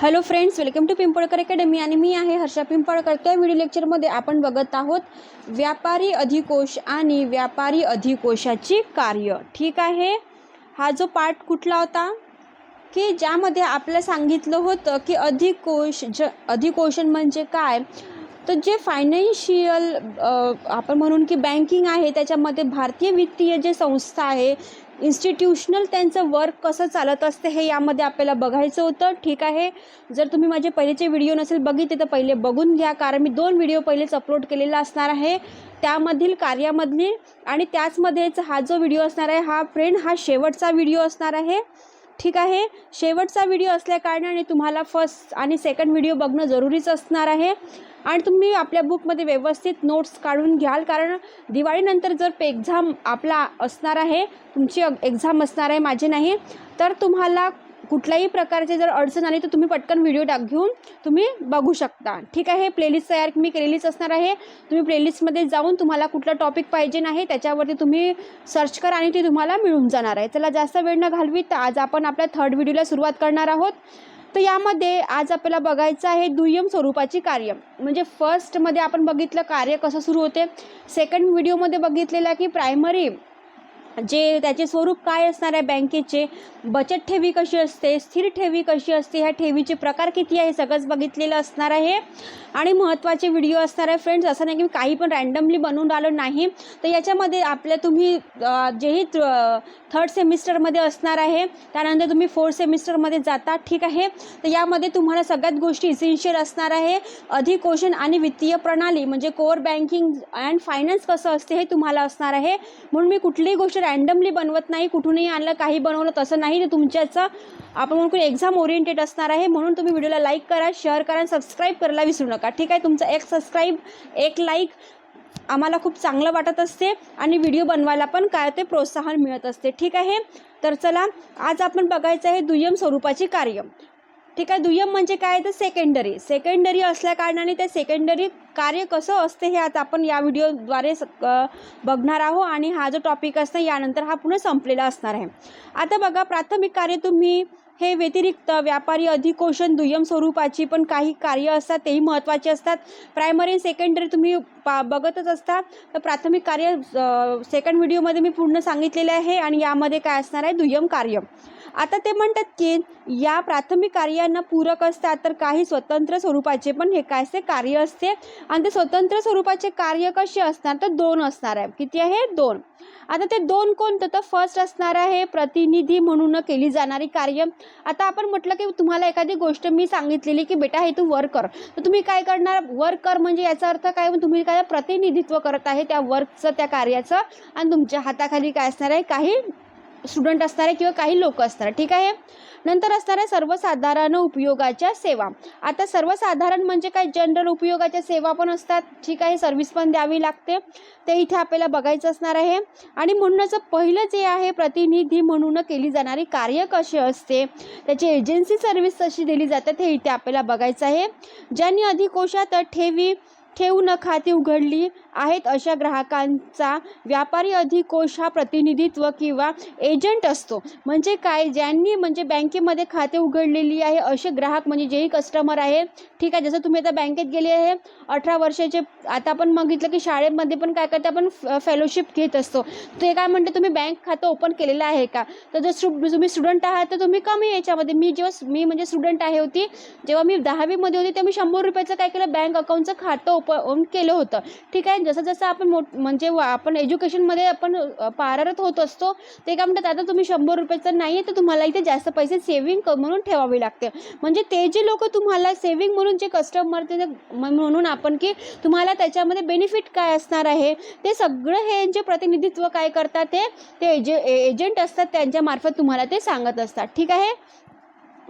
Hello friends welcome to Pimpalkar academy आणि मी आहे हर्षा पिंपळकर. त्या व्हिडिओ लेक्चरमध्ये आपण बघत आहोत व्यापारी अधिकोष आणि व्यापारी अधिकोषाची कार्य. ठीक आहे? हा जो पाठ कुठला होता? की ज्यामध्ये आपल्याला सांगितलं होतं की अधिकोष ज अधिकोषण म्हणजे काय? तर जे फायनान्शियल आपण म्हणून की बँकिंग आहे त्याच्यामध्ये भारतीय वित्तीय जे संस्था आहे इन्स्टिट्यूशनल त्यांचं वर्क कसं चालत असते हे यामध्ये आपल्याला बघायचं होतं. ठीक आहे. जर तुम्ही माझे पहिलेचे व्हिडिओ नसेल बघितले तर पहिले बघून घ्या कारण मी दोन व्हिडिओ पहिलेच अपलोड केलेला असणार आहे. त्यामधील कार्यामधली आणि त्याचमध्येच हा जो व्हिडिओ असणार आहे हा फ्रेंड हा शेवटचा व्हिडिओ असणार आहे. ठीक आहे? शेवटचा व्हिडिओ असल्या कारणाने तुम्हाला फर्स्ट आणि सेकंड व्हिडिओ बघणं जरुरीच असणार आहे. आणि तुम्ही आपल्या बुकमध्ये व्यवस्थित नोट्स काढून घ्याल कारण दिवाळीनंतर जर पे एक्झाम आपला असणार आहे तुमची एक्झाम असणार आहे माझे नाही तर तुम्हाला कुठल्याही प्रकारचे जर अडचण आली तर तुम्ही पटकन व्हिडिओ टाक घेऊन तुम्ही बघू शकता. ठीक आहे? प्लेलिस्ट तयार मी केलेलीच असणार आहे. तुम्ही प्लेलिस्टमध्ये जाऊन तुम्हाला कुठलं टॉपिक पाहिजे नाही त्याच्यावरती तुम्ही सर्च करा आणि ते तुम्हाला मिळून जाणार आहे. चला जास्त वेळ न घालवी तर आज आपण आपल्या थर्ड व्हिडिओला सुरुवात करणार आहोत. तर यामध्ये आज आपल्याला बघायचं आहे दुय्यम स्वरूपाची कार्य. म्हणजे फर्स्टमध्ये आपण बघितलं कार्य कसं सुरू होते. सेकंड व्हिडिओमध्ये बघितलेलं की प्रायमरी जे त्याचे स्वरूप काय असणार आहे बँकेचे? बचत ठेवी कशी असते? स्थिर ठेवी कशी असते? ह्या ठेवीचे प्रकार किती आहे? सगळंच बघितलेलं असणार आहे. आणि महत्त्वाचे व्हिडिओ असणार आहे फ्रेंड्स असं नाही की काही पण रँडमली बनवून आलो नाही. तर याच्यामध्ये आपल्या तुम्ही जेही थर्ड सेमिस्टरमध्ये असणार आहे. त्यानंतर तुम्ही फोर्थ सेमिस्टरमध्ये जाता ठीक आहे? तर यामध्ये तुम्हाला सगळ्यात गोष्टी इसेन्शियल असणार आहे. अधिकोषण आणि वित्तीय प्रणाली म्हणजे कोर बँकिंग अँड फायनान्स कसं असते हे तुम्हाला असणार आहे. म्हणून मी कुठलीही गोष्ट रँडमली बनवत नाही कुठूनही आणलं काही बनवलं तसं नाही. तर तुमच्याचं आपण म्हणून एक्झाम ओरिएंटेड असणार आहे. म्हणून तुम्ही व्हिडिओला लाईक करा शेअर करा आणि सबस्क्राईब करायला विसरू नका. ठीक आहे? तुमचं एक सबस्क्राईब एक लाईक आम्हाला खूप चांगलं वाटत असते आणि व्हिडिओ बनवायला पण काय ते प्रोत्साहन मिळत असते. ठीक आहे? तर चला आज आपण बघायचं आहे दुय्यम स्वरूपाची कार्य. ठीक आहे? दुय्यम म्हणजे काय तर सेकंडरी सेकंडरी असल्या कारणाने ते सेकंडरी कार्य कसं असते हे आता आपण या व्हिडिओद्वारे बघणार आहोत आणि हा जो टॉपिक असतो यानंतर हा पुन्हा संपलेला असणार आहे. आता बघा प्राथमिक कार्य तुम्ही हे व्यतिरिक्त व्यापारी अधिकोषण दुय्यम स्वरूपाची पण काही कार्य असतात तेही महत्त्वाचे असतात. प्रायमरी सेकंडरी तुम्ही पा बघतच असता. तर प्राथमिक कार्य सेकंड व्हिडिओमध्ये मी पूर्ण सांगितलेले आहे आणि यामध्ये काय असणार आहे? दुय्यम कार्य. आता ते म्हणतात की या प्राथमिक कार्यांना पूरक असतात तर काही स्वतंत्र स्वरूपाचे पण हे काय असते कार्य असते? आणि ते स्वतंत्र स्वरूपाचे कार्य कसे असणार? तर दोन असणार आहे. किती आहे? दोन. आता ते दोन कोणतं? तर फर्स्ट असणार आहे प्रतिनिधी म्हणून केली जाणारी कार्य. आता आपण म्हटलं की तुम्हाला एखादी गोष्ट मी सांगितलेली की बेटा हे तू वर्क कर. तर तुम्ही काय करणार? वर्क कर म्हणजे याचा अर्थ काय? तुम्ही काय प्रतिनिधित्व करत आहे त्या वर्कचं त्या कार्याचं? आणि तुमच्या हाताखाली काय असणार आहे? काही स्टुडंट असणार आहे किंवा काही लोक असणार ठीक आहे? नंतर असणार आहे सर्वसाधारण उपयोगाच्या सेवा. आता सर्वसाधारण म्हणजे काय? जनरल उपयोगाच्या सेवा पण असतात. ठीक आहे? सर्व्हिस पण द्यावी लागते. ते इथे आपल्याला बघायचं असणार आहे. आणि म्हणूनच पहिलं जे आहे प्रतिनिधी म्हणून केली जाणारी कार्य कसे असते? त्याची एजन्सी सर्व्हिस कशी दिली जाते? हे इथे आपल्याला बघायचं आहे. ज्यांनी अधिकोशात ठेवी ठेवून खाती उघडली आहेत. अशा ग्राहकांचा व्यापारी अधिकोष हा प्रतिनिधित्व किंवा एजंट असतो. म्हणजे काय? ज्यांनी म्हणजे बँकेमध्ये खाते उघडलेली आहे असे ग्राहक म्हणजे जेही कस्टमर आहे. ठीक आहे जसं तुम्ही आता बँकेत गेले आहे अठरा वर्षाचे आता आपण बघितलं की शाळेमध्ये पण काय करते आपण फेलोशिप घेत असतो. ते काय म्हणते तुम्ही बँक खातं ओपन केलेलं आहे का? तर जर तुम्ही स्टुडंट आहात तर तुम्ही कमी याच्यामध्ये मी जेव्हा मी म्हणजे स्टुडंट आहे होती जेव्हा मी दहावीमध्ये होती तेव्हा मी शंभर रुपयाचं काय केलं बँक अकाउंटचं खातं ओपन केलं होतं. ठीक आहे जसं जसं आपण मोठ म्हणजे आपण एज्युकेशनमध्ये आपण पाररत होत असतो ते काय म्हणतात आता तुम्ही शंभर रुपयाचं नाही आहे तर तुम्हाला इथे जास्त पैसे सेव्हिंग म्हणून ठेवावे लागते. म्हणजे ते जे लोक तुम्हाला सेव्हिंग म्हणून जे कस्टमर ते म्हणून आपण की तुम्हाला त्याच्यामध्ये बेनिफिट काय असणार आहे ते सगळं हे जे प्रतिनिधित्व काय करतात ते ते एजे एजंट असतात त्यांच्यामार्फत तुम्हाला ते सांगत असतात. ठीक आहे?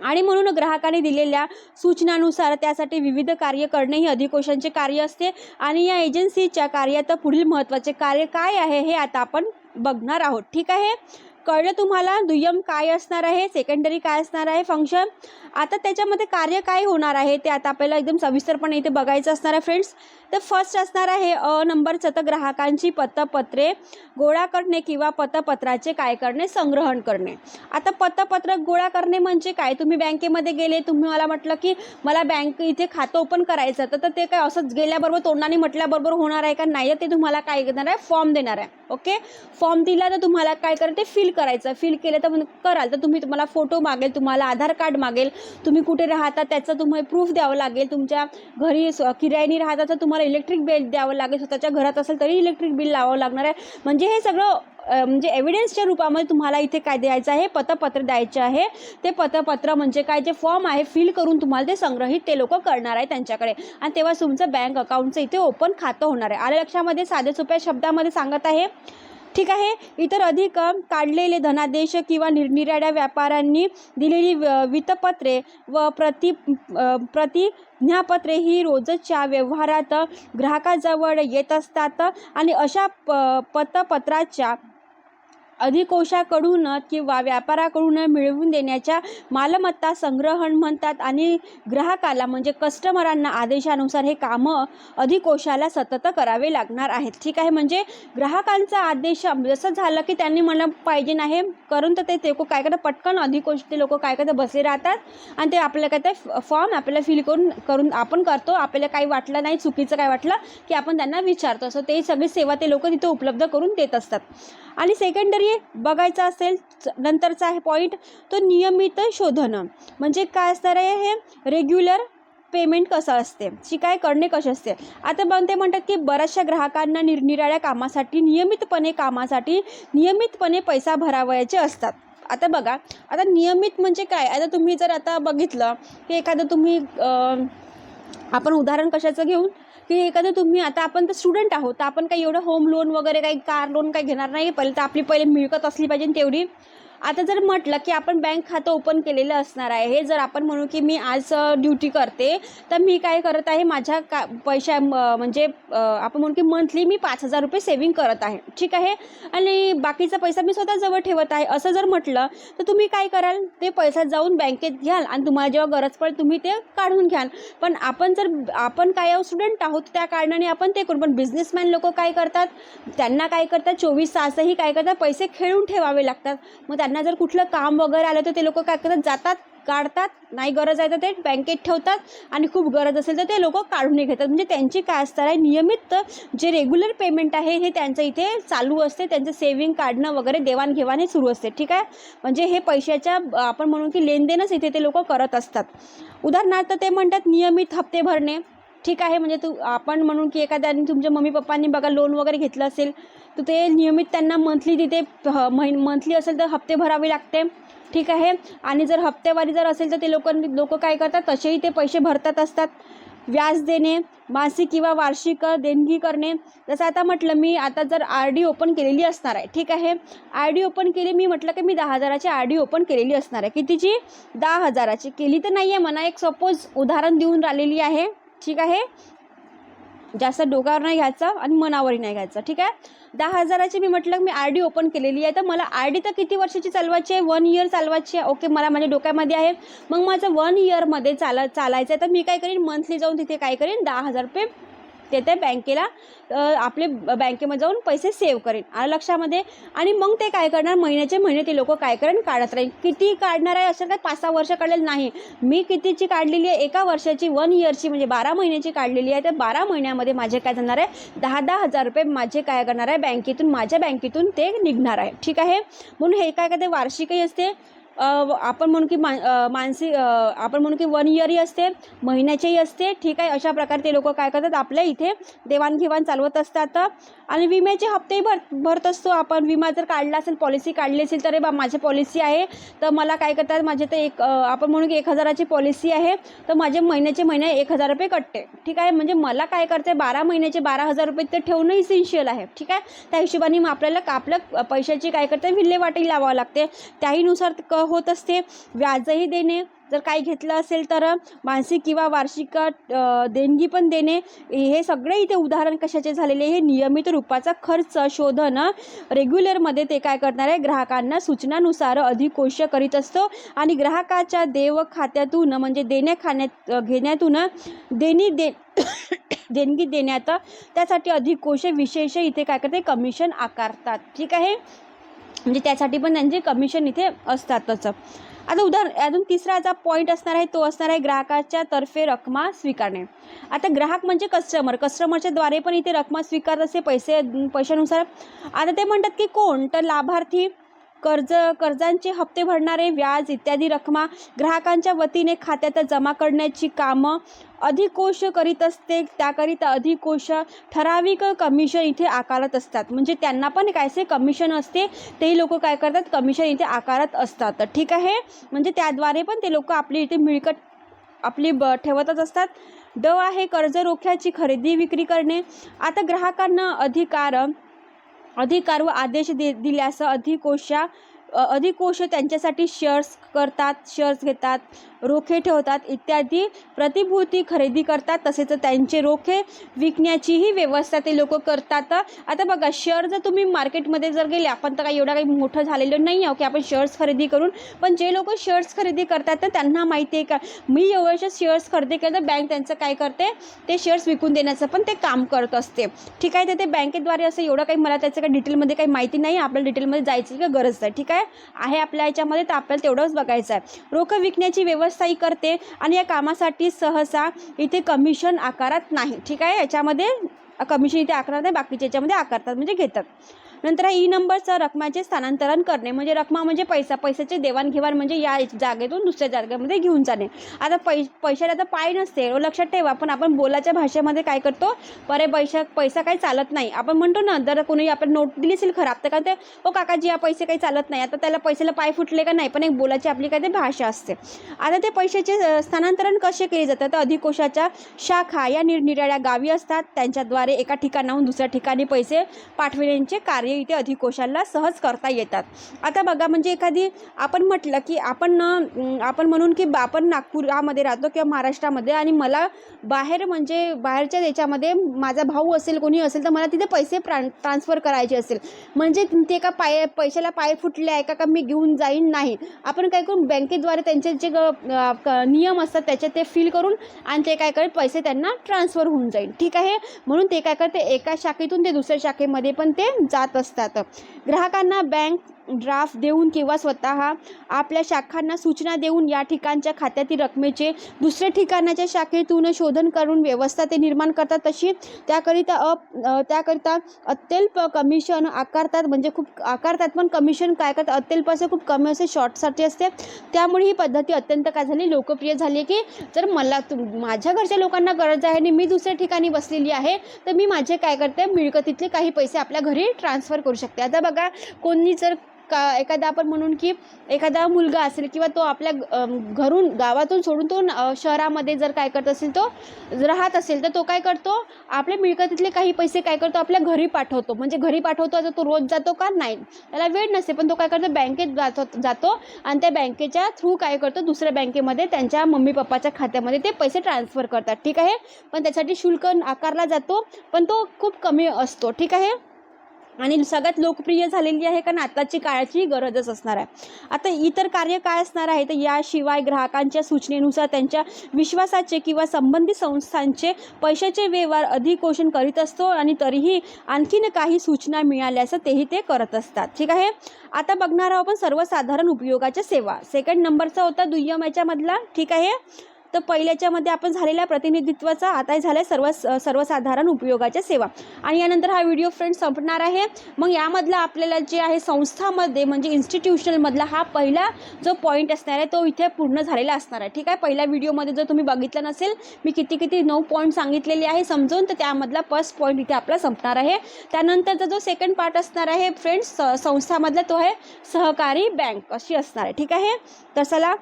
आणि म्हणून ग्राहकाने दिलेल्या सूचनानुसार त्यासाठी विविध कार्य करणे ही अधिकोशांचे कार्य असते. आणि या एजन्सीच्या कार्यात पुढील महत्त्वाचे कार्य काय आहे हे आता आपण बघणार आहोत. ठीक आहे? कळलं तुम्हाला? दुय्यम काय असणार आहे? सेकंडरी काय असणार आहे? फंक्शन आता त्याच्यामध्ये कार्य काय होणार आहे? ते आता आपल्याला एकदम सविस्तरपणे इथे बघायचं असणार आहे फ्रेंड्स तर फर्स्ट असणार आहे अ नंबरचं तर ग्राहकांची पतपत्रे गोळा करणे किंवा पतपत्राचे काय करणे? संग्रहण करणे. आता पतपत्र गोळा करणे म्हणजे काय? तुम्ही बँकेमध्ये गेले तुम्ही मला म्हटलं की मला बँक इथे खातं ओपन करायचं तर तर ते काय असंच गेल्याबरोबर तोंडाने म्हटल्याबरोबर होणार आहे का? नाही ते तुम्हाला काय देणार आहे? फॉर्म देणार आहे. ओके फॉर्म दिला तर तुम्हाला काय करते? ते फिल करायचं फिल केलं तर मग कराल. तर तुम्ही तुम्हाला फोटो मागेल तुम्हाला आधार कार्ड मागेल. तुम्ही कुठे राहता त्याचं तुम्हाला प्रूफ द्यावं लागेल. तुमच्या घरी स- राहता तर तुम्हाला इलेक्ट्रिक बिल द्यावं लागेल. स्वतःच्या घरात असेल तरी इलेक्ट्रिक बिल लावावं लागणार आहे. म्हणजे हे सगळं म्हणजे एव्हिडन्सच्या रूपामध्ये तुम्हाला इथे काय द्यायचं आहे? पतपत्र द्यायचे आहे. ते पतपत्र म्हणजे काय? जे फॉर्म आहे फिल करून तुम्हाला ते संग्रहित ते लोक करणार आहे त्यांच्याकडे. आणि तेव्हा तुमचं बँक अकाउंटचं इथे ओपन खातं होणार आहे. आल्या लक्षामध्ये? साध्या सोप्या शब्दामध्ये सांगत आहे. ठीक आहे. इतर अधिक काढलेले धनादेश किंवा निरनिराळ्या व्यापाऱ्यांनी दिलेली वित्तपत्रे व प्रति प्रतिज्ञापत्रे ही रोजच्या व्यवहारात ग्राहकाजवळ येत असतात आणि अशा प पतपत्राच्या अधिकोशाकडून किंवा व्यापाराकडून मिळवून देण्याच्या मालमत्ता संग्रहण म्हणतात आणि ग्राहकाला म्हणजे कस्टमरांना आदेशानुसार हे कामं अधिकोशाला सतत करावे लागणार आहेत. ठीक आहे म्हणजे ग्राहकांचा आदेश जसं झालं की त्यांनी मला पाहिजे नाही करून तर ते ते लोक काय करतात पटकन अधिकोश ते लोक काय करतात बसले राहतात आणि ते आपल्याला काय ते फॉर्म आपल्याला फिल करून करून आपण करतो. आपल्याला काही वाटलं नाही चुकीचं काय वाटलं की आपण त्यांना विचारतो. असं ते सगळी सेवा ते लोक तिथे उपलब्ध करून देत असतात. आणि सेकंडरी बघायचं असेल च- नंतरचा आहे पॉईंट तो नियमित शोधणं. म्हणजे काय असणार आहे? हे रेग्युलर पेमेंट कसं असते? शिकाय करणे कसे असते? आता पण ते म्हणतात की बऱ्याचशा ग्राहकांना निरनिराळ्या कामासाठी नियमितपणे कामासाठी नियमितपणे पैसा भरावयाचे असतात. आता बघा आता नियमित म्हणजे काय? आता तुम्ही जर आता बघितलं की एखादं तुम्ही आपण उदाहरण कशाचं घेऊन? की एखादं तुम्ही आता आपण तर स्टुडंट आहोत तर आपण काही एवढं होम लोन वगैरे काही कार लोन काही घेणार नाही पहिले तर आपली पहिले मिळकत असली पाहिजे तेवढी आता जर म्हटलं की आपण बँक खातं ओपन केलेलं असणार आहे हे जर आपण म्हणू की मी आज ड्युटी करते तर मी काय करत आहे माझ्या का पैशा म्हणजे आपण म्हणू की मंथली मी पाच हजार रुपये सेव्हिंग करत आहे ठीक आहे? आणि बाकीचा पैसा मी स्वतः जवळ ठेवत आहे असं जर म्हटलं तर तुम्ही काय कराल? ते पैसा जाऊन बँकेत घ्याल आणि तुम्हाला जेव्हा गरज पडेल तुम्ही ते काढून घ्याल. पण आपण जर आपण काय स्टुडंट आहोत त्या कारणाने आपण ते करू. पण बिझनेसमॅन लोक काय करतात? त्यांना काय करतात? चोवीस तासही काय करतात? पैसे खेळून ठेवावे लागतात. मग त्यांना जर कुठलं काम वगैरे आलं तर ते लोक काय करतात? जातात काढतात नाही गरज आहे तर ते बँकेत ठेवतात आणि खूप गरज असेल तर ते लोक काढूनही घेतात. म्हणजे त्यांची काय असतात आहे नियमित जे रेग्युलर पेमेंट आहे हे त्यांचं इथे चालू असते. त्यांचं सेविंग काढणं वगैरे देवाणघेवाण हे सुरू असते. ठीक आहे? म्हणजे हे पैशाच्या आपण म्हणून की लेनदेनच इथे ते लोक करत असतात. उदाहरणार्थ ते म्हणतात नियमित हप्ते भरणे. ठीक आहे म्हणजे तू आपण म्हणून की एखाद्याने तुमच्या मम्मी पप्पांनी बघा लोन वगैरे घेतलं असेल तर ते नियमित त्यांना मंथली तिथे ह- महिन मंथली असेल तर हप्ते भरावे लागते. ठीक आहे? आणि जर हप्तेवारी जर असेल तर ते लोक लोक काय करतात तसेही ते पैसे भरतात असतात. व्याज देणे मासिक किंवा वार्षिक देणगी करणे. जसं आता म्हटलं मी आता जर आर डी ओपन केलेली असणार आहे ठीक आहे? आर डी ओपन केली मी म्हटलं की मी दहा हजाराची आर डी ओपन केलेली असणार आहे. कितीची? दहा हजाराची. केली तर नाही आहे म्हणा एक सपोज उदाहरण देऊन राहिलेली आहे. ठीक आहे? जास्त डोक्यावर नाही घ्यायचं आणि मनावरही नाही घ्यायचं ठीक आहे? दहा हजाराची मी म्हटलं मी आर डी ओपन केलेली आहे तर मला आर डी तर किती वर्षाची चालवायची आहे? वन इयर चालवायची आहे? ओके मला माझ्या डोक्यामध्ये आहे. मग माझं वन इयरमध्ये चाल चालायचं आहे तर मी काय करीन? मंथली जाऊन तिथे काय करीन? दहा हजार रुपये ते त्या बँकेला आपले बँकेमध्ये जाऊन पैसे सेव्ह करेन. आणि लक्षामध्ये? आणि मग ते काय करणार? महिन्याचे महिने ते लोक काय करेन? काढत राहील किती काढणार आहे असं काय पाच सहा वर्ष काढलेलं नाही. मी कितीची काढलेली आहे? एका वर्षाची वन इयरची म्हणजे बारा महिन्याची काढलेली आहे. तर बारा महिन्यामध्ये माझे काय जाणार आहे? दहा दहा हजार रुपये माझे काय करणार आहे? बँकेतून माझ्या बँकेतून ते निघणार आहे. ठीक आहे? म्हणून हे काय काय ते वार्षिकही असते. आपण म्हणू की मा मानसिक आपण म्हणू की वन इयरही असते महिन्याचेही असते ठीक आहे? अशा प्रकारे ते लोक काय करतात? आपल्या इथे देवाणघेवाण चालवत असतात. आणि विम्याचे हप्तेही भर भरत असतो आपण. विमा जर काढला असेल पॉलिसी काढली असेल तर बा माझी पॉलिसी आहे. तर मला काय करतात? माझे तर एक आपण म्हणू की एक हजाराची पॉलिसी आहे. तर माझे महिन्याचे महिने एक हजार रुपये कटते. ठीक आहे? म्हणजे मला काय करते? बारा महिन्याचे बारा हजार रुपये ते ठेवणं इसेन्शियल आहे. ठीक आहे? त्या हिशोबाने मग आपल्याला का- पैशाची काय करते? विल्हेवाटी लावावं लागते. त्याहीनुसार क होत असते. व्याजही देणे. जर काही घेतलं असेल तर मानसिक किंवा वार्षिक देणगी पण देणे. हे सगळे इथे उदाहरण कशाचे झालेले? हे नियमित रूपाचा खर्च शोधन. रेग्युलरमध्ये ते काय करणार आहे? ग्राहकांना सूचनानुसार अधिकोष करीत असतो. आणि ग्राहकाच्या देव खात्यातून म्हणजे देण्या खाण्यात घेण्यातून देणी दे देणगी देण्यात त्यासाठी अधिकोष विशेष इथे काय करते? कमिशन आकारतात. ठीक आहे? म्हणजे त्यासाठी पण त्यांचे कमिशन इथे असतातच आता उदाहरण अजून तिसराचा पॉईंट असणार आहे तो असणार आहे ग्राहकाच्या तर्फे रकमा स्वीकारणे. आता ग्राहक म्हणजे कस्टमर कस्टमरच्या द्वारे पण इथे रकमा स्वीकारत असते पैसे पैशानुसार. आता ते म्हणतात की कोण? तर लाभार्थी कर्ज कर्जांचे हप्ते भरणारे व्याज इत्यादी रकमा ग्राहकांच्या वतीने खात्यात जमा करण्याची कामं अधिकोष करीत असते. त्याकरिता अधिकोष ठराविक कमिशन इथे आकारत असतात. म्हणजे त्यांना पण कायसे कमिशन असते. तेही लोक काय करतात? कमिशन इथे आकारत असतात. ठीक आहे? म्हणजे त्याद्वारे पण ते लोक आपली इथे मिळकत आपली ब ठेवतच असतात. ड आहे कर्ज रोख्याची खरेदी विक्री करणे. आता ग्राहकांना अधिकार अधिकार व आदेश दे दिल्यास अधिकोशा अ, अधिकोश त्यांच्यासाठी शेअर्स करतात शेअर्स घेतात. रोखे ठेवतात इत्यादी प्रतिभूती खरेदी करतात. तसेच त्यांचे रोखे विकण्याचीही व्यवस्था ते लोक करतात. आता बघा शेअर जर तुम्ही मार्केटमध्ये जर गेले आपण तर काही एवढा काही मोठं झालेलं नाही आहे की आपण शेअर्स खरेदी करून पण जे लोक शेअर्स खरेदी करतात तर त्यांना माहिती आहे का? मी एवढ्याचे शेअर्स खरेदी केलं तर बँक त्यांचं काय करते? ते शेअर्स विकून देण्याचं पण ते काम करत असते. ठीक आहे तर ते बँकेद्वारे असं एवढं काही मला त्याचं काही डिटेलमध्ये काही माहिती नाही. आपल्याला डिटेलमध्ये जायची का गरज आहे ठीक आहे? आहे आपल्या याच्यामध्ये तर आपल्याला तेवढंच बघायचं आहे. रोख विकण्याची व्यवसायी करते आणि या कामासाठी सहसा इथे कमिशन आकारत नाही. ठीक आहे? याच्यामध्ये कमिशन इथे आकारत नाही बाकीच्या याच्यामध्ये आकारतात म्हणजे घेतात. नंतर ई नंबरचं रकमाचे स्थानांतरण करणे म्हणजे रकमा म्हणजे पैसा पैशाचे देवाणघेवाण म्हणजे या जागेतून दुसऱ्या जागेमध्ये घेऊन जाणे. आता पै पैशाला आता पाय नसते एवढं लक्षात ठेवा पण आपण बोलाच्या भाषेमध्ये काय करतो? बरे पैसा पैसा काही चालत नाही. आपण म्हणतो ना जर कोणी आपण नोट दिली असेल खराब तर काय ते ओ काकाजी या पैसे काही चालत नाही. आता त्याला पैशाला पाय फुटले का नाही पण एक बोलाची आपली काय ते भाषा असते. आता ते पैशाचे स्थानांतरण कसे केले जातात? तर अधिकोशाच्या शाखा या निरनिराळ्या गावी असतात. त्यांच्याद्वारे एका ठिकाणाहून दुसऱ्या ठिकाणी पैसे पाठविण्याचे कार्य इथे अधिकोशाला सहज करता येतात. आता बघा म्हणजे एखादी आपण म्हटलं की आपण आपण म्हणून की बा- आपण नागपुरामध्ये राहतो किंवा महाराष्ट्रामध्ये आणि मला बाहेर म्हणजे बाहेरच्या देशामध्ये माझा भाऊ असेल कोणी असेल तर मला तिथे पैसे प्रान ट्रान्सफर करायचे असेल. म्हणजे ते का पाय पैशाला पाय फुटले आहे का का मी घेऊन जाईन नाही. आपण काय करून बँकेद्वारे त्यांचे जे ग- नियम असतात त्याचे ते फिल करून आणि ते काय करेल पैसे त्यांना ट्रान्सफर होऊन जाईल. ठीक आहे? म्हणून ते काय करते एका शाखेतून ते दुसऱ्या शाखेमध्ये पण ते जात असतात. ग्राहकांना बँक ड्राफ्ट देऊन किंवा स्वतः आपल्या शाखांना सूचना देऊन या ठिकाणच्या खात्यातील रकमेचे दुसऱ्या ठिकाणाच्या शाखेतून शोधन करून व्यवस्था ते निर्माण करतात. तशी त्याकरिता अप त्याकरिता अत्यल्प कमिशन आकारतात. म्हणजे खूप आकारतात पण कमिशन काय करतात? अत्यल्प असे खूप कमी असे शॉर्टसाठी असते. त्यामुळे ही पद्धती अत्यंत काय झाली? लोकप्रिय झाली आहे की जर मला माझ्या घरच्या लोकांना गरज आहे आणि मी दुसऱ्या ठिकाणी बसलेली आहे तर मी माझे काय करते? मिळकतीतले काही पैसे आपल्या घरी ट्रान्सफर करू शकते. आता बघा कोणी जर का एखादा आपण म्हणून की एखादा मुलगा असेल किंवा तो आपल्या घरून गावातून सोडून तो शहरामध्ये जर काय करत असेल तो राहत असेल तर तो काय करतो? आपल्या मिळकतीतले काही पैसे काय करतो? आपल्या घरी पाठवतो. म्हणजे घरी पाठवतो आता तो रोज जातो का? नाही. त्याला वेळ नसते पण तो काय करतो? बँकेत जातो जातो आणि त्या बँकेच्या थ्रू काय करतो? दुसऱ्या बँकेमध्ये त्यांच्या मम्मी पप्पाच्या खात्यामध्ये ते पैसे ट्रान्सफर करतात. ठीक आहे? पण त्यासाठी शुल्क आकारला जातो पण तो खूप कमी असतो. ठीक आहे? आणि सगळ्यात लोकप्रिय झालेली आहे कारण आताची काळाची गरजच असणार आहे. आता इतर कार्य काय असणार आहे? तर याशिवाय ग्राहकांच्या सूचनेनुसार त्यांच्या विश्वासाचे किंवा संबंधित संस्थांचे पैशाचे व्यवहार अधिकोषण करीत असतो आणि तरीही आणखीन काही सूचना मिळाल्यास तेही ते करत असतात. ठीक आहे? आता बघणार आहोत आपण सर्वसाधारण उपयोगाच्या सेवा. सेकंड नंबरचा होता दुय्यम याच्यामधला ठीक आहे? तर पहिल्याच्यामध्ये आपण झालेल्या प्रतिनिधित्वाचा आता हे झालं आहे सर्व सर्वसाधारण उपयोगाच्या सेवा. आणि यानंतर हा व्हिडिओ फ्रेंड संपणार आहे. मग यामधला आपल्याला जे आहे संस्थामध्ये म्हणजे इन्स्टिट्यूशनलमधला हा पहिला जो पॉईंट असणार आहे तो इथे पूर्ण झालेला असणार आहे. ठीक आहे? पहिल्या व्हिडिओमध्ये जर तुम्ही बघितलं नसेल मी किती किती नऊ पॉईंट सांगितलेले आहे समजून तर त्यामधला फर्स्ट पॉईंट इथे आपला संपणार आहे. त्यानंतरचा जो सेकंड पार्ट असणार आहे फ्रेंड्स संस्थामधला तो आहे सहकारी बँक अशी असणार आहे. ठीक आहे? तर चला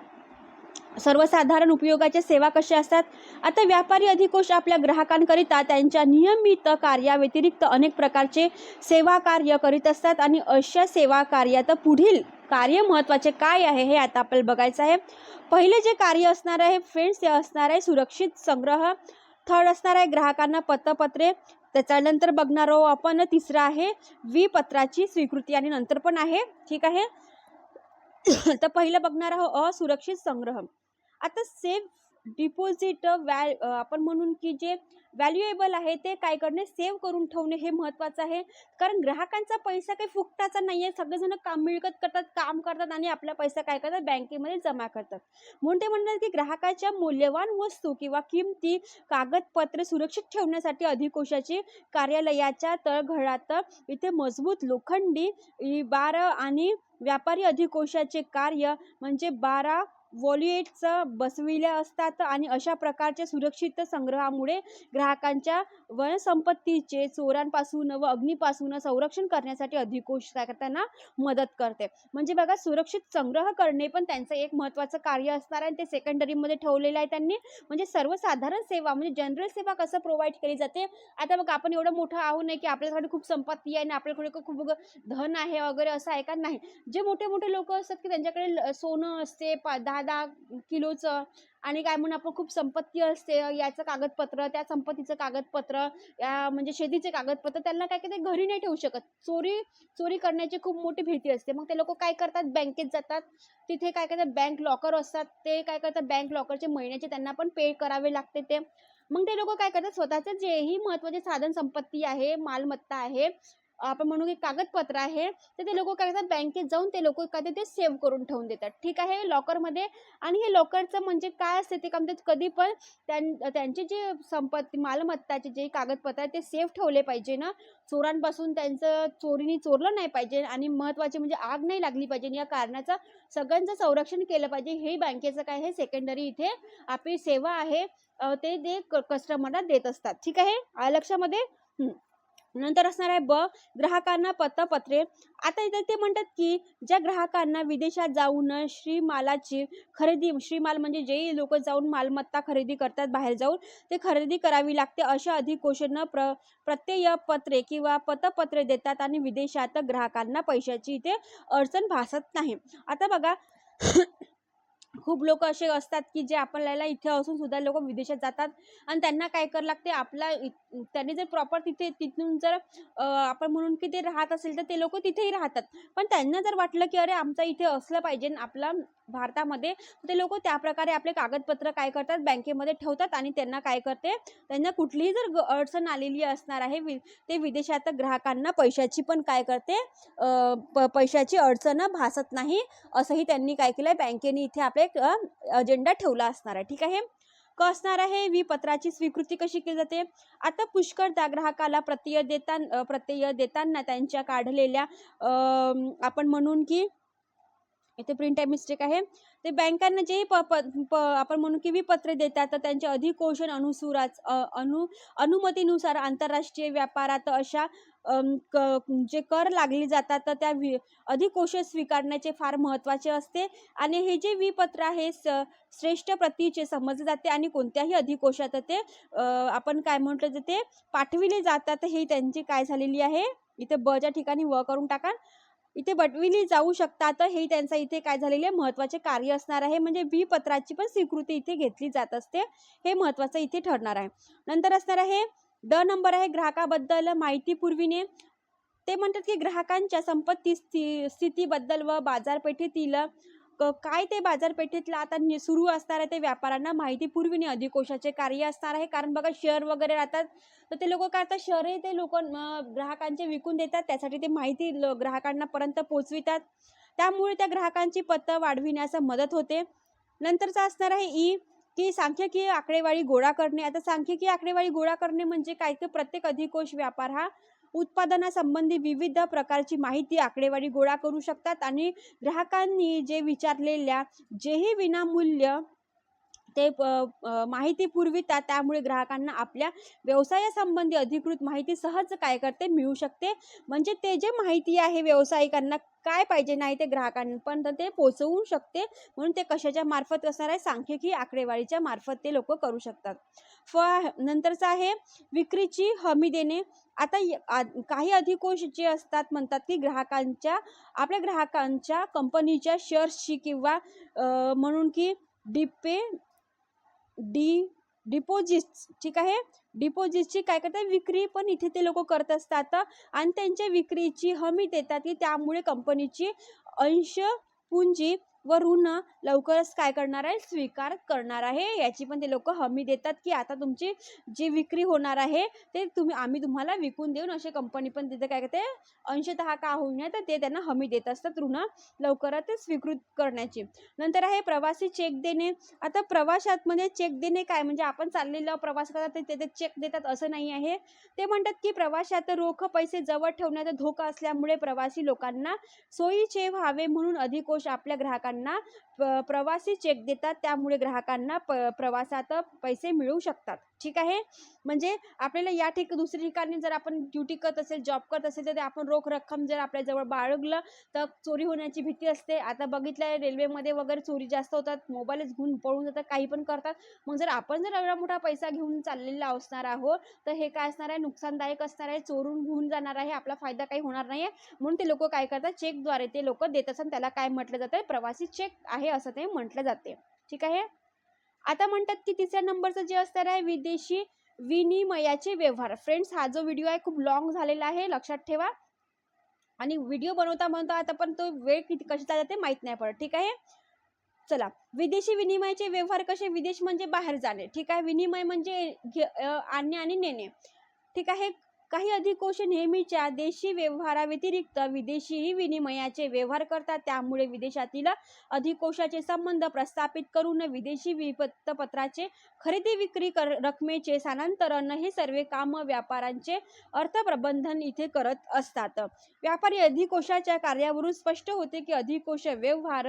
सर्वसाधारण उपयोगाच्या सेवा कशा असतात? आता व्यापारी अधिकोष आपल्या ग्राहकांकरिता त्यांच्या नियमित कार्याव्यतिरिक्त अनेक प्रकारचे सेवा कार्य करीत असतात आणि अशा सेवा कार्यात पुढील कार्य महत्त्वाचे काय आहे हे आता आपल्याला बघायचं आहे. पहिले जे कार्य असणार आहे फ्रेंड्स ते असणार आहे सुरक्षित संग्रह. थर्ड असणार आहे ग्राहकांना पतपत्रे. त्याच्यानंतर बघणार आहोत आपण. तिसरं आहे विपत्राची स्वीकृती आणि नंतर पण आहे. ठीक आहे? तर पहिलं बघणार आहोत असुरक्षित संग्रह. आता सेफ डिपॉझिट व्हॅ आपण म्हणून की जे व्हॅल्युएबल आहे ते काय करणे? सेव्ह करून ठेवणे हे महत्त्वाचं आहे. कारण ग्राहकांचा पैसा काही फुकटाचा नाही आहे सगळेजण काम मिळकत करतात काम करतात आणि आपला पैसा काय करतात? बँकेमध्ये जमा करतात. म्हणून ते म्हणतात की ग्राहकाच्या मूल्यवान वस्तू किंवा किमती कागदपत्रे सुरक्षित ठेवण्यासाठी अधिकोशाची कार्यालयाच्या तळघरात इथे मजबूत लोखंडी बारा बार आणि व्यापारी अधिकोशाचे कार्य म्हणजे बारा वॉल्युएट्स बसविल्या असतात आणि अशा प्रकारच्या सुरक्षित संग्रहामुळे ग्राहकांच्या वनसंपत्तीचे चोरांपासून व अग्नीपासून संरक्षण करण्यासाठी अधिकोष करताना मदत करते. म्हणजे बघा सुरक्षित संग्रह करणे पण त्यांचं एक महत्त्वाचं कार्य असणार आहे आणि ते सेकंडरीमध्ये ठेवलेलं आहे त्यांनी. म्हणजे सर्वसाधारण सेवा म्हणजे जनरल सेवा कसं प्रोव्हाइड केली जाते? आता बघा आपण एवढं मोठं आहो नाही की आपल्याकडे खूप संपत्ती आहे आणि आपल्याकडे खूप धन आहे वगैरे असं आहे का? नाही. जे मोठे मोठे लोक असतात की त्यांच्याकडे ल- सोनं असते पा दहा दहा किलोचं आणि काय म्हणून आपण खूप संपत्ती असते याचं कागदपत्र त्या संपत्तीचं कागदपत्र या म्हणजे शेतीचे कागदपत्र त्यांना काय ते घरी नाही ठेवू शकत. चोरी चोरी करण्याची खूप मोठी भीती असते. मग ते लोक काय करतात? बँकेत जातात. तिथे काय करतात? बँक लॉकर असतात. ते काय करतात? बँक लॉकरचे महिन्याचे त्यांना पण पे करावे लागते ते. मग ते लोक काय करतात? स्वतःचं जेही महत्त्वाचे साधन संपत्ती आहे मालमत्ता आहे आपण म्हणू की कागदपत्र आहे तर ते लोक काय करतात बँकेत जाऊन ते लोक काय ते सेव्ह करून ठेवून देतात. ठीक आहे? लॉकरमध्ये आणि हे लॉकरचं म्हणजे काय असते ते का म्हणतात कधी पण त्यां त्यांचे जे संपत्ती मालमत्ताचे जे कागदपत्र आहे ते सेफ ठेवले पाहिजे ना. चोरांपासून त्यांचं चोरीने चोरलं नाही पाहिजे आणि महत्त्वाचे म्हणजे आग नाही लागली पाहिजे या कारणाचं सगळ्यांचं संरक्षण केलं पाहिजे. हे बँकेचं काय आहे? सेकंडरी इथे आपली सेवा आहे. ते ते कस्टमरला देत असतात. ठीक आहे? लक्षामध्ये? नंतर असणार आहे ब ग्राहकांना पतपत्रे. आता इथे ते म्हणतात की ज्या ग्राहकांना विदेशात जाऊन श्रीमालाची खरेदी श्रीमाल म्हणजे जे लोक जाऊन मालमत्ता खरेदी करतात बाहेर जाऊन ते खरेदी करावी लागते अशा अधिकोषण प्र प्रत्यय पत्रे किंवा पतपत्रे देतात आणि विदेशात ग्राहकांना पैशाची इथे अडचण भासत नाही. आता बघा खूप लोक असे असतात की जे आपल्याला इथे असून सुद्धा लोक विदेशात जातात आणि त्यांना काय करावं लागते आपला इ- त्यांनी जर प्रॉपर तिथे तिथून जर आपण म्हणून की ते राहत असेल तर ते लोक तिथेही राहतात. पण त्यांना जर वाटलं की अरे आमचं इथे असलं पाहिजे आपला भारतामध्ये. ते लोक त्या प्रकारे आपले कागदपत्र काय करतात? बँकेमध्ये ठेवतात आणि त्यांना काय करते? त्यांना कुठलीही जर ग- अडचण आलेली असणार आहे वि ते विदेशात ग्राहकांना पैशाची पण काय करते? प पैशाची अडचण भासत नाही असंही त्यांनी काय केलं आहे बँकेने इथे आपले अजेंडा ठेवला असणार आहे. ठीक आहे? क असणार आहे? विपत्राची स्वीकृती कशी केली जाते? आता पुष्कळदा ग्राहकाला प्रत्यय देताना प्रत्यय देताना त्यांच्या काढलेल्या आपण म्हणून की इथे प्रिंट आहे मिस्टेक आहे. ते बँकांना जेही प प प आपण म्हणू की विपत्रे देतात तर त्यांच्या अधिकोषण अनुसुराच अनु अनुमतीनुसार आंतरराष्ट्रीय व्यापारात अशा क जे कर लागले जातात तर त्या वि अधिकोष स्वीकारण्याचे फार महत्त्वाचे असते. आणि हे जे विपत्र आहे स श्रेष्ठ प्रतीचे समजले जाते आणि कोणत्याही अधिकोषात ते आपण काय म्हटलं तर ते पाठविले जातात. हे त्यांची काय झालेली आहे? इथे बच्या ठिकाणी व करून टाका. इथे बटविली जाऊ शकतात हे त्यांचं इथे काय झालेले महत्त्वाचे कार्य असणार आहे. म्हणजे बी पत्राची पण स्वीकृती इथे घेतली जात असते. हे महत्त्वाचं इथे ठरणार आहे. नंतर असणार आहे ड नंबर आहे ग्राहकाबद्दल माहिती पुरविणे ते म्हणतात की ग्राहकांच्या संपत्ती स्थि स्थितीबद्दल व बाजारपेठेतील क- काय ते बाजारपेठेतलं आता सुरू असणार आहे ते व्यापाऱ्यांना माहिती. पुरविणे अधिकोषाचे कार्य असणार आहे. कारण बघा शेअर वगैरे राहतात. तर ते लोक काय करतात? शहरही ते लोक ग्राहकांचे विकून देतात. त्यासाठी ते माहिती ल- ग्राहकांना पर्यंत पोचवितात. त्यामुळे त्या ग्राहकांची पत वाढविण्यास मदत होते. नंतरचा असणार आहे ई की सांख्यिकीय आकडेवारी गोळा करणे. आता सांख्यिकीय आकडेवारी गोळा करणे म्हणजे काय? तर प्रत्येक अधिकोष व्यापार हा उत्पादनासंबंधी विविध प्रकारची माहिती आकडेवारी गोळा करू शकतात आणि ग्राहकांनी जे विचारलेल्या जेही विनामूल्य ते प माहिती पुरवितात त्यामुळे ग्राहकांना आपल्या व्यवसायासंबंधी अधिकृत माहिती सहज काय करते मिळू शकते. म्हणजे ते जे माहिती आहे व्यावसायिकांना काय पाहिजे नाही ते ग्राहकांपर्यंत ते पोचवू शकते म्हणून ते कशाच्या मार्फत असणार आहे सांख्यिकी आकडेवारीच्या मार्फत ते लोक करू शकतात. फ नंतरचं आहे विक्रीची हमी देणे. आता य- आ- काही अधिकोश जे असतात म्हणतात की ग्राहकांच्या आपल्या ग्राहकांच्या कंपनीच्या शेअर्सची किंवा म्हणून की डिपे डी डिपॉझिट्स ठीक आहे? डिपॉझिटची काय करतात? विक्री पण इथे ते लोक करत असतात. आणि त्यांच्या विक्रीची हमी देतात की त्यामुळे कंपनीची अंश पुंजी व ऋण लवकरच काय करणार आहे? स्वीकार करणार आहे. याची पण ते लोक हमी देतात की आता तुमची जी विक्री होणार आहे ते तुम्ही आम्ही तुम्हाला विकून देऊन असे कंपनी पण तिथे काय करते अंशतः का होईना तर ते त्यांना हमी देत असतात ऋण लवकरात स्वीकृत करण्याची. नंतर आहे प्रवासी चेक देणे. आता प्रवासातमध्ये चेक देणे काय? म्हणजे आपण चाललेलं प्रवास करतात ते ते चेक देतात असं नाही आहे. ते म्हणतात की प्रवाशात रोख पैसे जवळ ठेवण्याचा धोका असल्यामुळे प्रवासी लोकांना सोयीचे व्हावे म्हणून अधिकोष आपल्या ग्राहकांना እና प- प्रवासी चेक देतात त्यामुळे ग्राहकांना प प्रवासात पैसे मिळू शकतात. ठीक आहे? म्हणजे आपल्याला या ठिक दुसऱ्या ठिकाणी जर आपण ड्युटी करत असेल जॉब करत असेल तर आपण रोख रक्कम जर आपल्याजवळ बाळगलं तर चोरी होण्याची भीती असते. आता बघितलं रेल्वेमध्ये वगैरे चोरी जास्त होतात मोबाईलच घेऊन पळून जातात काही पण करतात. मग जर आपण जर एवढा मोठा पैसा घेऊन चाललेला असणार आहोत तर हे काय असणार आहे? नुकसानदायक असणार आहे? चोरून घेऊन जाणार आहे? आपला फायदा काही होणार नाही आहे म्हणून ते लोक काय करतात? चेकद्वारे ते लोक देत असतात त्याला काय म्हटलं जातं प्रवासी चेक आहे. असं ते म्हटलं जाते. ठीक आहे? आता म्हणतात की तिसऱ्या नंबरचं जे असणार आहे विदेशी विनिमयाचे व्यवहार. फ्रेंड्स हा जो व्हिडिओ आहे खूप लॉंग झालेला आहे लक्षात ठेवा. आणि व्हिडिओ बनवता बनवता आता पण तो वेळ किती कशी जाते माहीत नाही पडत. ठीक आहे? चला. विदेशी विनिमयाचे व्यवहार कसे? विदेश म्हणजे बाहेर जाणे. ठीक आहे? विनिमय म्हणजे घे- आणणे आणि नेणे. ठीक आहे? काही अधिकोष नेहमीच्या देशी व्यवहाराव्यतिरिक्त विदेशीही विनिमयाचे व्यवहार करतात. त्यामुळे विदेशातील अधिकोषाचे संबंध प्रस्थापित करून विदेशी विपत्तपत्राचे खरेदी विक्री कर रकमेचे स्थानांतरण हे सर्व काम व्यापारांचे अर्थप्रबंधन इथे करत असतात. व्यापारी अधिकोषाच्या कार्यावरून स्पष्ट होते की अधिकोष व्यवहार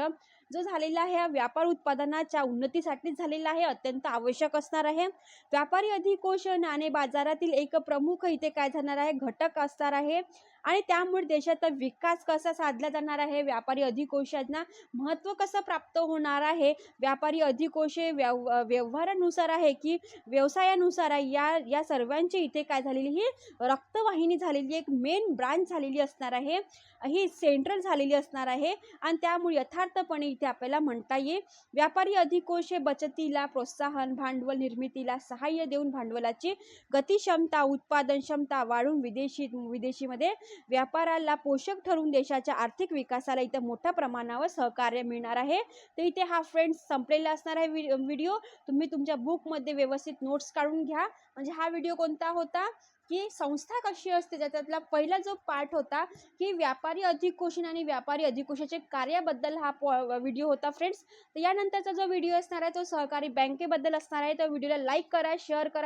जो झालेला आहे हा व्यापार उत्पादनाच्या उन्नतीसाठी झालेला आहे अत्यंत आवश्यक असणार आहे. व्यापारी अधिकोष नाणे बाजारातील एक प्रमुख इथे काय जाणार आहे घटक असणार आहे. आणि त्यामुळे देशाचा विकास कसा साधला जाणार आहे? व्यापारी अधिकोशांना महत्त्व कसं प्राप्त होणार आहे? व्यापारी अधिकोष हे व्यव व्यवहारानुसार आहे की व्यवसायानुसार आहे? या या सर्वांची इथे काय झालेली ही रक्तवाहिनी झालेली एक मेन ब्रांच झालेली असणार आहे. ही सेंट्रल झालेली असणार आहे. आणि त्यामुळे यथार्थपणे इथे आपल्याला म्हणता येईल व्यापारी अधिकोष हे बचतीला प्रोत्साहन भांडवल निर्मितीला सहाय्य देऊन भांडवलाची गतिक्षमता उत्पादन क्षमता वाढून विदेशी विदेशीमध्ये व्यापाराला पोषक ठरून देशाच्या आर्थिक विकासाला इथं मोठ्या प्रमाणावर सहकार्य मिळणार आहे. तर इथे हा फ्रेंड्स संपलेला असणार आहे व्हिडिओ तुम्ही तुमच्या बुकमध्ये व्यवस्थित नोट्स काढून घ्या. म्हणजे हा व्हिडिओ कोणता होता? की संस्था कशी असते? ज्याच्यातला पहिला जो पार्ट होता की व्यापारी अधिकोषण आणि व्यापारी अधिकोषाचे कार्याबद्दल हा व्हिडिओ होता फ्रेंड्स तर यानंतरचा जो व्हिडिओ असणार आहे तो सहकारी बँकेबद्दल असणार आहे. तर व्हिडिओला लाईक करा शेअर करा.